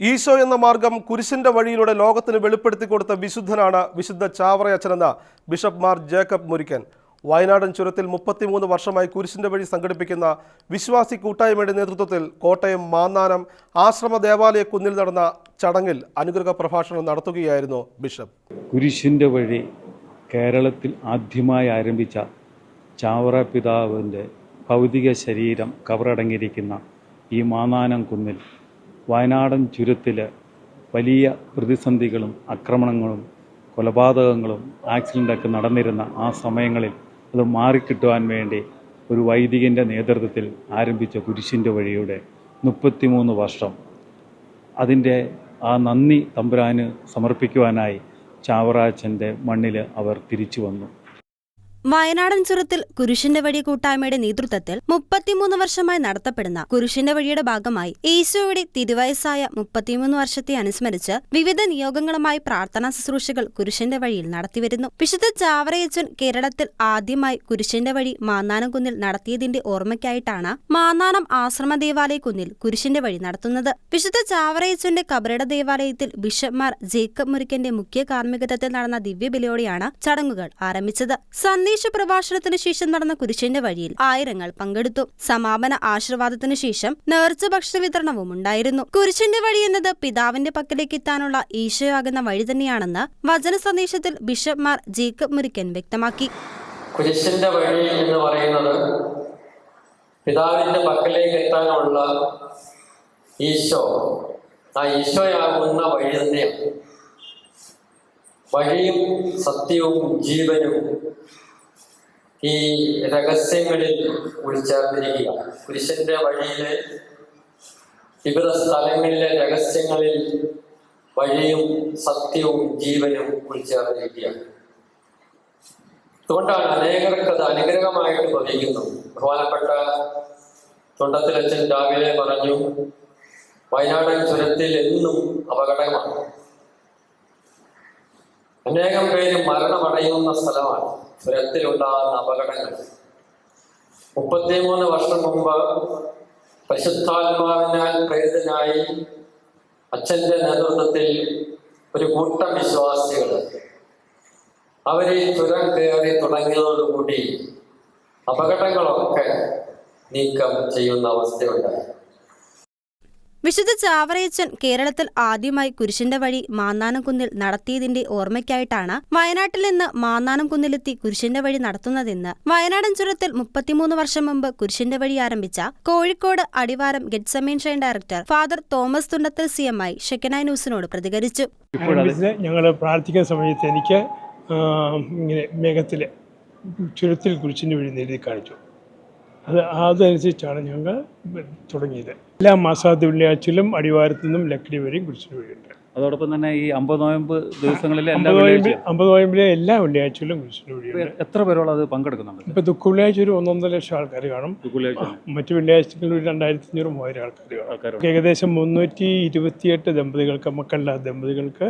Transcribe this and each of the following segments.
ഈശോ എന്ന മാർഗം കുരിശിന്റെ വഴിയിലൂടെ ലോകത്തിന് വെളിപ്പെടുത്തി കൊടുത്ത വിശുദ്ധനാണ് വിശുദ്ധ ചാവറയച്ചനെന്ന ബിഷപ്പ് മാർ ജേക്കബ് മുരിക്കൻ. വയനാടൻ ചുരത്തിൽ മുപ്പത്തിമൂന്ന് വർഷമായി കുരിശിന്റെ വഴി സംഘടിപ്പിക്കുന്ന വിശ്വാസി കൂട്ടായ്മയുടെ നേതൃത്വത്തിൽ കോട്ടയം മാന്നാനം ആശ്രമ ദേവാലയ കുന്നിൽ നടന്ന ചടങ്ങിൽ അനുഗ്രഹ പ്രഭാഷണം നടത്തുകയായിരുന്നു ബിഷപ്പ്. കുരിശിന്റെ വഴി കേരളത്തിൽ ആദ്യമായി ആരംഭിച്ച ചാവറ പിതാവിന്റെ ഭൗതിക ശരീരം കവറടങ്ങിയിരിക്കുന്ന ഈ മാന്നാനം കുന്നിൽ വയനാടൻ ചുരത്തിൽ വലിയ പ്രതിസന്ധികളും ആക്രമണങ്ങളും കൊലപാതകങ്ങളും ആക്സിഡന്റൊക്കെ നടന്നിരുന്ന ആ സമയങ്ങളിൽ അത് മാറിക്കിട്ടുവാൻ വേണ്ടി ഒരു വൈദികന്റെ നേതൃത്വത്തിൽ ആരംഭിച്ച കുരിശിന്റെ വഴിയുടെ മുപ്പത്തിമൂന്ന് വർഷം. അതിന്റെ ആ നന്ദി തമ്പുരാന് സമർപ്പിക്കുവാനായി ചാവറാച്ചന്റെ മണ്ണിൽ അവർ തിരിച്ചു വന്നു. വയനാടൻ ചുരത്തിൽ കുരിശിന്റെ വഴി കൂട്ടായ്മയുടെ നേതൃത്വത്തിൽ മുപ്പത്തിമൂന്ന് വർഷമായി നടത്തപ്പെടുന്ന കുരിശിന്റെ വഴിയുടെ ഭാഗമായി ഈശോയുടെ തിരുവയസ്സായ മുപ്പത്തിമൂന്ന് വർഷത്തെ അനുസ്മരിച്ച് വിവിധ നിയോഗങ്ങളുമായി പ്രാർത്ഥനാ ശുശ്രൂഷകൾ കുരിശിന്റെ വഴിയിൽ നടത്തിവരുന്നു. വിശുദ്ധ ചാവറയച്ചൻ കേരളത്തിൽ ആദ്യമായി കുരിശിന്റെ വഴി മാന്നാനംകുന്നിൽ നടത്തിയതിന്റെ ഓർമ്മയ്ക്കായിട്ടാണ് മാന്നാനം ആശ്രമ ദേവാലയ കുന്നിൽ കുരിശിന്റെ വഴി നടത്തുന്നത്. വിശുദ്ധ ചാവറയച്ചന്റെ കബറിട ദേവാലയത്തിൽ ബിഷപ്പ്മാർ ജേക്കബ് മുറിക്കന്റെ മുഖ്യ കാർമ്മികത്വത്തിൽ നടന്ന ദിവ്യബലിയോടെയാണ് ചടങ്ങുകൾ ആരംഭിച്ചത്. സന്ദേശ പ്രഭാഷണത്തിനു ശേഷം നടന്ന കുരിശിന്റെ വഴിയിൽ ആയിരങ്ങൾ പങ്കെടുത്തു. സമാപന ആശീർവാദത്തിന് ശേഷം നേർച്ച ഭക്ഷണ വിതരണവും ഉണ്ടായിരുന്നു. കുരിശിന്റെ വഴി എന്നത് പിതാവിന്റെ പക്കലേക്ക് എത്താനുള്ള ഈശോയാകുന്ന വഴി തന്നെയാണെന്ന് വചന സന്ദേശത്തിൽ ബിഷപ്പ് മാർ ജേക്കബ് മുരിക്കൻ വ്യക്തമാക്കി. കുരിശിന്റെ വഴി എന്ന് പറയുന്നത് പിതാവിന്റെ പക്കലേക്ക് എത്താനുള്ള ഈശോ. ആ ഈശോയാകുന്ന വഴി തന്നെയാണ്. വഴിയും സത്യവും ജീവനും ഈ രഹസ്യങ്ങളിൽ ഉൾച്ചേർന്നിരിക്കുക പുരുഷന്റെ വഴിയിലെ വിവിധ സ്ഥലങ്ങളിലെ രഹസ്യങ്ങളിൽ വഴിയും സത്യവും ജീവനും ഉൾച്ചേർന്നിരിക്കുകയാണ് അതുകൊണ്ടാണ് അനേകർക്ക് അത് അനുഗ്രഹമായിട്ട് ഭവിക്കുന്നു. ബഹുമാനപ്പെട്ട തൊണ്ടത്തിലച്ഛൻ രാവിലെ പറഞ്ഞു വയനാടൻ ചുരത്തിൽ എന്നും അപകടമാണ്. അനേകം പേര് മരണമടയുന്ന സ്ഥലമാണ്. ചുരത്തിലുണ്ടാകുന്ന അപകടങ്ങൾ. മുപ്പത്തിമൂന്ന് വർഷം മുമ്പ് പരിശുദ്ധാത്മാവിനാൽ പ്രേരിതനായി അച്ഛന്റെ നേതൃത്വത്തിൽ ഒരു കൂട്ടം വിശ്വാസികൾ അവരെ ചുരം കയറി തുടങ്ങിയതോടുകൂടി അപകടങ്ങളൊക്കെ നീക്കം ചെയ്യുന്ന അവസ്ഥയുണ്ടായി. വിശുദ്ധ ചാവറയച്ചൻ കേരളത്തിൽ ആദ്യമായി കുരിശിന്റെ വഴി മാന്നാനംകുന്നിൽ നടത്തിയതിന്റെ ഓർമ്മയ്ക്കായിട്ടാണ് വയനാട്ടിൽ നിന്ന് മാന്നാനം കുന്നിലെത്തി കുരിശിന്റെ വഴി നടത്തുന്നതെന്ന് വയനാടൻ ചുരത്തിൽ മുപ്പത്തിമൂന്ന് വർഷം മുമ്പ് കുരിശിന്റെ വഴി ആരംഭിച്ച Kozhikode Adivaram get Gethsemane director father Thomas Thundathil C M I Shekinah ന്യൂസിനോട് പ്രതികരിച്ചു. ഞങ്ങൾ പ്രാർത്ഥിക്കുന്ന സമയത്ത് എനിക്ക് ഇങ്ങനെ മേഘത്തിൽ ചുരത്തിൽ കുരിശിന്റെ വഴി നേടി കാണിച്ചു. അത് അതനുസരിച്ചാണ് ഞങ്ങൾ തുടങ്ങിയത്. എല്ലാ മാസാദ്യ വെള്ളിയാഴ്ചയിലും അടിവാരത്തു നിന്നും ലക്കിടി വരെയും കുരിശിന് വഴിയുണ്ട് അതോടൊപ്പം തന്നെ ഈ അമ്പത് നോയമ്പ് ദിവസങ്ങളിൽ എല്ലാ വെള്ളിയാഴ്ചയും അമ്പത് നോയമ്പിലെ എല്ലാ വെള്ളിയാഴ്ചയിലും കുരിശിന് വഴിയുണ്ട് എത്ര പേരോളം അത് പങ്കെടുക്കുന്നുണ്ട്? ഇപ്പോൾ ദുഃഖ വെള്ളിയാഴ്ച ഒരു ഒന്നൊന്നര ലക്ഷം ആൾക്കാർ കാണും. മറ്റു വെള്ളിയാഴ്ചകളിൽ ഒരു രണ്ടായിരത്തി അഞ്ഞൂറ് മൂവായിരം ആൾക്കാർ കാണും. ഏകദേശം മുന്നൂറ്റി ഇരുപത്തിയെട്ട് ദമ്പതികൾക്ക് മക്കളില്ലാത്ത ദമ്പതികൾക്ക്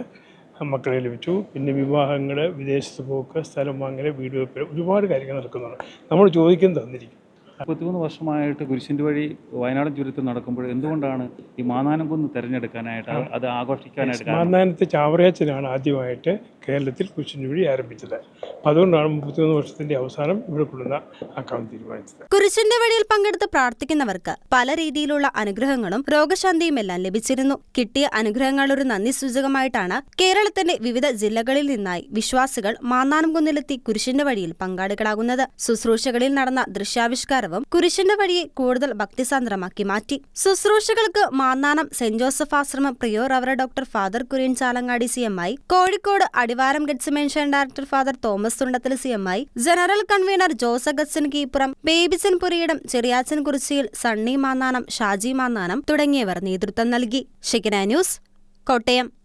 മക്കളെ ലഭിച്ചു. പിന്നെ വിവാഹങ്ങൾ വിദേശത്ത് പോക്ക് സ്ഥലം വാങ്ങൽ വീട് വെപ്പ് ഒരുപാട് കാര്യങ്ങൾ നടക്കുന്നുണ്ട്. നമ്മൾ ചോദിക്കുന്നത് തന്നിരിക്കും. മുപ്പത്തിമൂന്ന് വർഷമായിട്ട് കുരിശിന്റെ വഴി വയനാട് ചുരത്തിൽ നടക്കുമ്പോൾ എന്തുകൊണ്ടാണ് ഈ മാനാനം കുന്ന് തിരഞ്ഞെടുക്കാനായിട്ട് അത് ആഘോഷിക്കാനായിട്ട് മാന്നാനത്തെ ചാവറയച്ചനാണ് ആദ്യമായിട്ട് കേരളത്തിൽ കുരിശിന്റെ വഴി ആരംഭിച്ചത്. അപ്പം അതുകൊണ്ടാണ് മുപ്പത്തിമൂന്ന് വർഷത്തിന്റെ അവസാനം ഇവിടെ കൊള്ളുന്ന ആക്കാൻ തീരുമാനിച്ചത്. കുരിശിന്റെ വഴിയിൽ പങ്കെടുത്ത് പ്രാർത്ഥിക്കുന്നവർക്ക് പല രീതിയിലുള്ള അനുഗ്രഹങ്ങളും രോഗശാന്തിയും എല്ലാം ലഭിച്ചിരുന്നു. കിട്ടിയ അനുഗ്രഹങ്ങൾ ഒരു നന്ദി സൂചകമായിട്ടാണ് കേരളത്തിന്റെ വിവിധ ജില്ലകളിൽ നിന്നായി വിശ്വാസികൾ മാന്നാനം കുന്നിലെത്തി കുരിശിന്റെ വഴിയിൽ പങ്കാളികളാകുന്നത്. ശുശ്രൂഷകളിൽ നടന്ന ദൃശ്യാവിഷ്കാരവും കുരിശിന്റെ വഴിയെ കൂടുതൽ ഭക്തിസാന്ദ്രമാക്കി മാറ്റി. ശുശ്രൂഷകൾക്ക് മാന്നാനം സെന്റ് ജോസഫ് ആശ്രമം prior rev doctor father Kurian Chalangady C M I Kozhikode Adivaram Gethsemane director father Thomas Thundathil C M I general convener Jose Augustine Keepuram Babychan Puriyidam Cheriyachan Kurichiyil Sunny Mannanam Shaji Mannanam തുടങ്ങിയവർ നേതൃത്വം നൽകി. Shekinah news Kottayam.